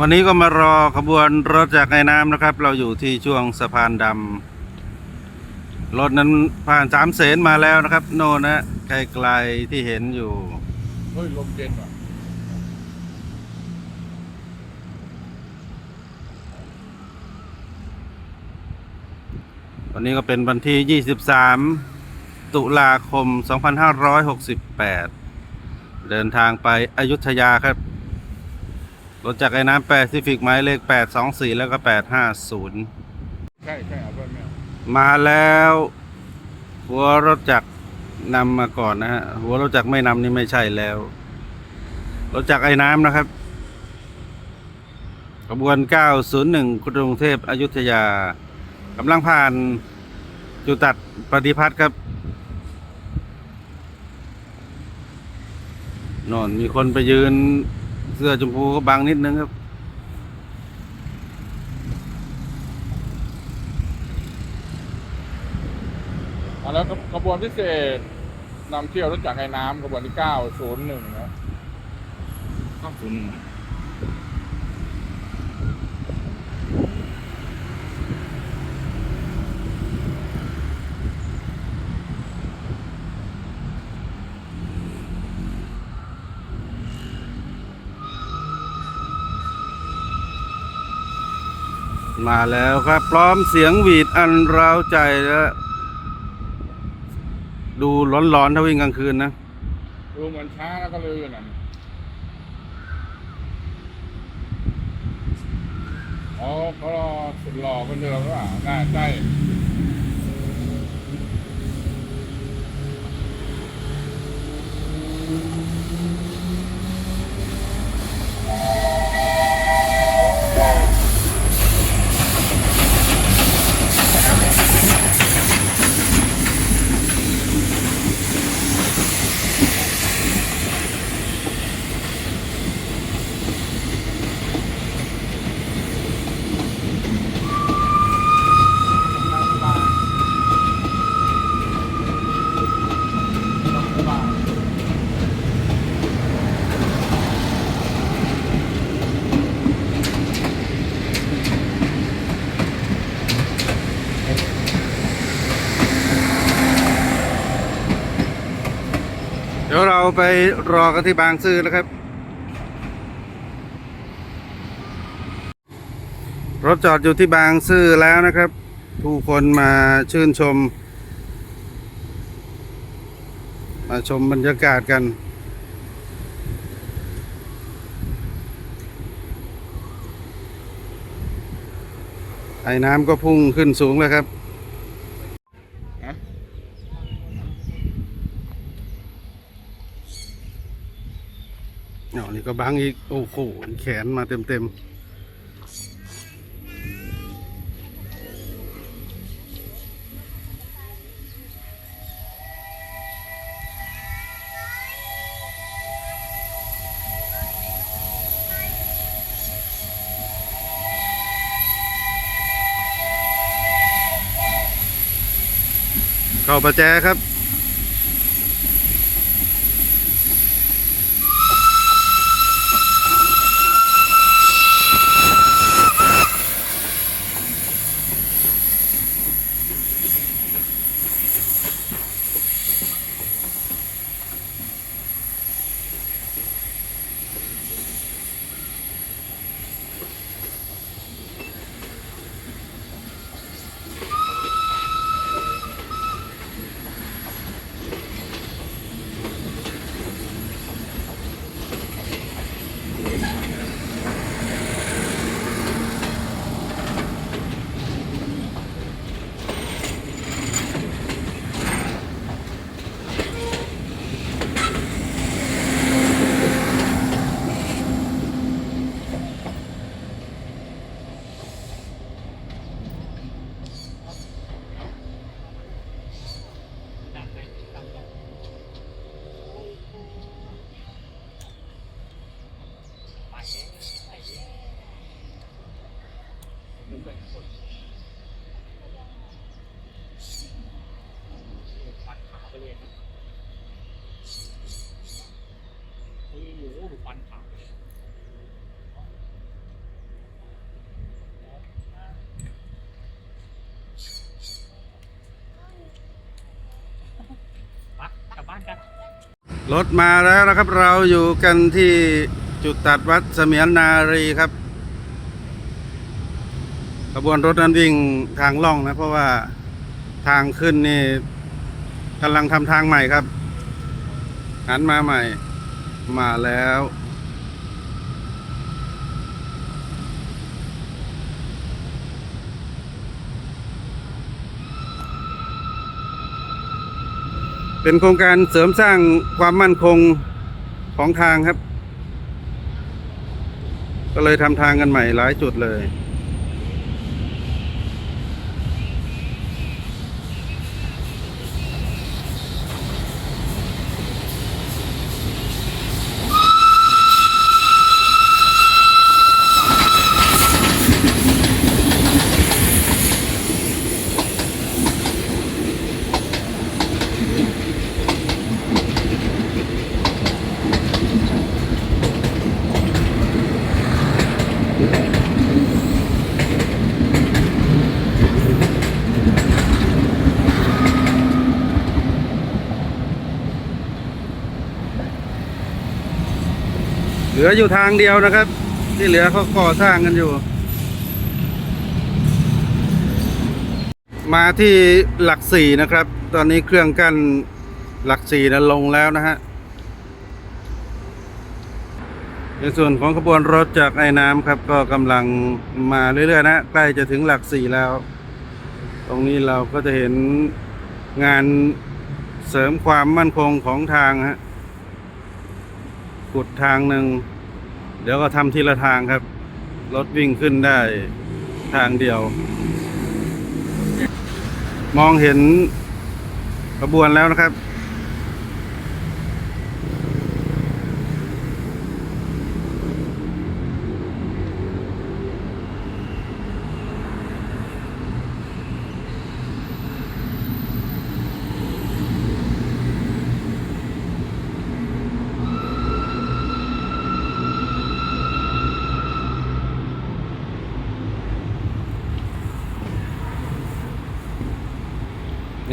วันนี้ก็มารอขบวนรถจากไอ้น้ำนะครับ เราอยู่ที่ช่วงสะพานดำรถนั้นผ่านสามเสนมาแล้วนะครับ โน่นนะไกลๆที่เห็นอยู่เฮ้ยลมเย็นว่ะวันนี้ก็เป็นวันที่ 23 ตุลาคม 2568 เดินทางไปอยุธยาครับ รถจากไอ้น้ำแปซิฟิกหมายเลข 824 แล้วก็ 850 ใช่ใช่เอาด้วยแม่มาแล้วหัวรถจักรนำมาก่อนนะฮะหัวรถจักรไม่นำนี่ไม่ใช่แล้ว รถจักรไอ้น้ำนะครับขบวน 901กรุงเทพอยุธยากำลังผ่านจุดตัดปฏิพัฒน์ครับนอนมีคนไปยืน เสื้อชมพูก็บังนิดนึงครับเอาแล้วขบวนพิเศษนำเที่ยวรถจักรไอ้น้ำขบวนที่901นะก็คุณ มาแล้วครับ พร้อมเสียงหวีดอันร้าวใจและดูร้อนๆถ้าวิ่งกลางคืนนะ ดูเหมือนช้าแล้วก็ลื่นอะอ๋อเขารอสุดหล่อคนเดิมหรือเปล่าน่าใช่ เดี๋ยวเราไปรอกันที่บางซื่อแล้วครับ รถจอดอยู่ที่บางซื่อแล้วนะครับ ผู้คนมาชื่นชม มาชมบรรยากาศกัน ไอ้น้ำก็พุ่งขึ้นสูงแล้วครับนะอ๋อนี่ก็บังอีก โอ้โหแขนมาเต็มเต็ม เข้าประแจครับ รถมาแล้วนะครับเราอยู่กันที่จุดตัดวัดเสมียนนารีครับขบวนรถนั้นวิ่งทางล่องนะ เพราะว่าทางขึ้นนี่กำลังทำทางใหม่ครับหันมาใหม่มาแล้ว เป็นโครงการเสริมสร้างความมั่นคงของทางครับ ก็เลยทำทางกันใหม่หลายจุดเลย ลืออยู่ทางเดียวนะครับ ที่เหลือเขาก่อสร้างกันอยู่ มาที่หลักสี่นะครับ ตอนนี้เครื่องกั้นหลักสี่นั้นลงแล้วนะฮะในส่วนของขบวนรถจากไอ้น้ำครับ ก็กำลังมาเรื่อยๆนะใกล้จะถึงหลักสี่แล้ว ตรงนี้เราก็จะเห็นงานเสริมความมั่นคงของทางฮะขุดทางหนึ่ง เดี๋ยวก็ทำทีละทางครับ รถวิ่งขึ้นได้ทางเดียว มองเห็นขบวนแล้วนะครับ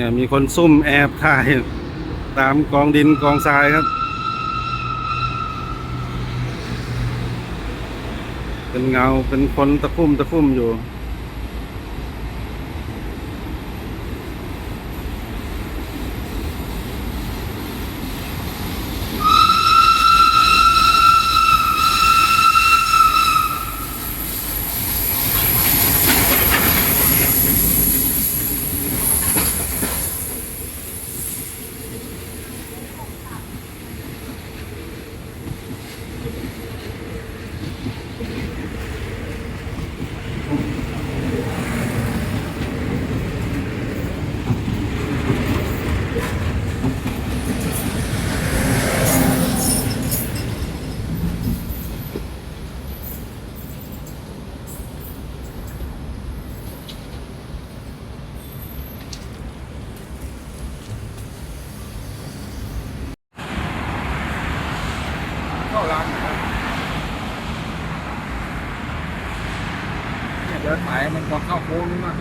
เนี่ยมีคนซุ่มแอบถ่าย ตามกองดินกองทรายครับ เป็นเงาเป็นคนตะคุ่มตะคุ่มอยู่ เข้าร้านนะครับเนี่ยเดินสายมันพ อเข้าโค้งนี่มาก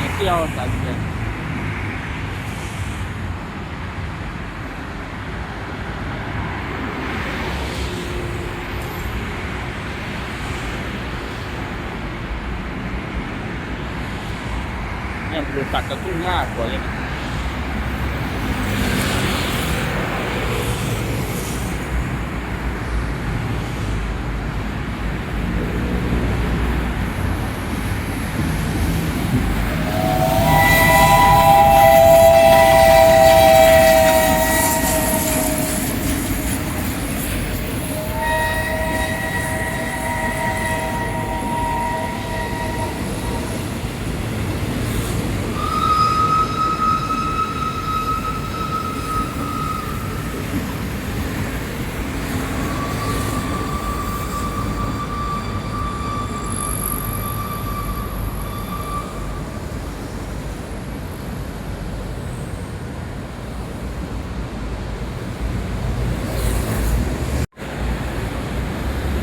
นิดเดียวสายเดียเนี่ยมันดูตัดกระทุ่งยากกว่าเลย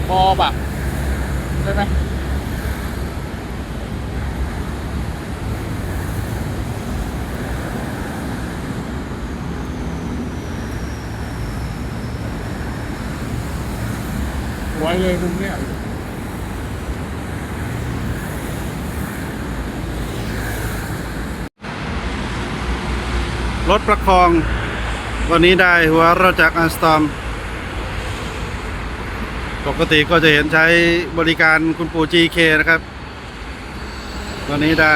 พอแบบได้ไหมไว้เลยมุมเนี้ยรถประคอง วันนี้ได้หัวเราจากอันสตอม ปกติก็จะเห็นใช้บริการคุณปู่ GK นะครับวันนี้ได้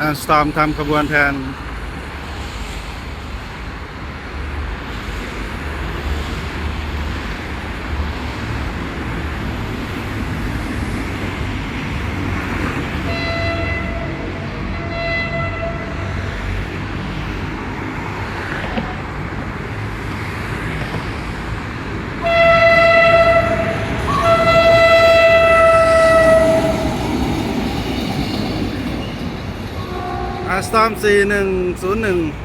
อันสตอมทำขบวนแทน อัสตอม4101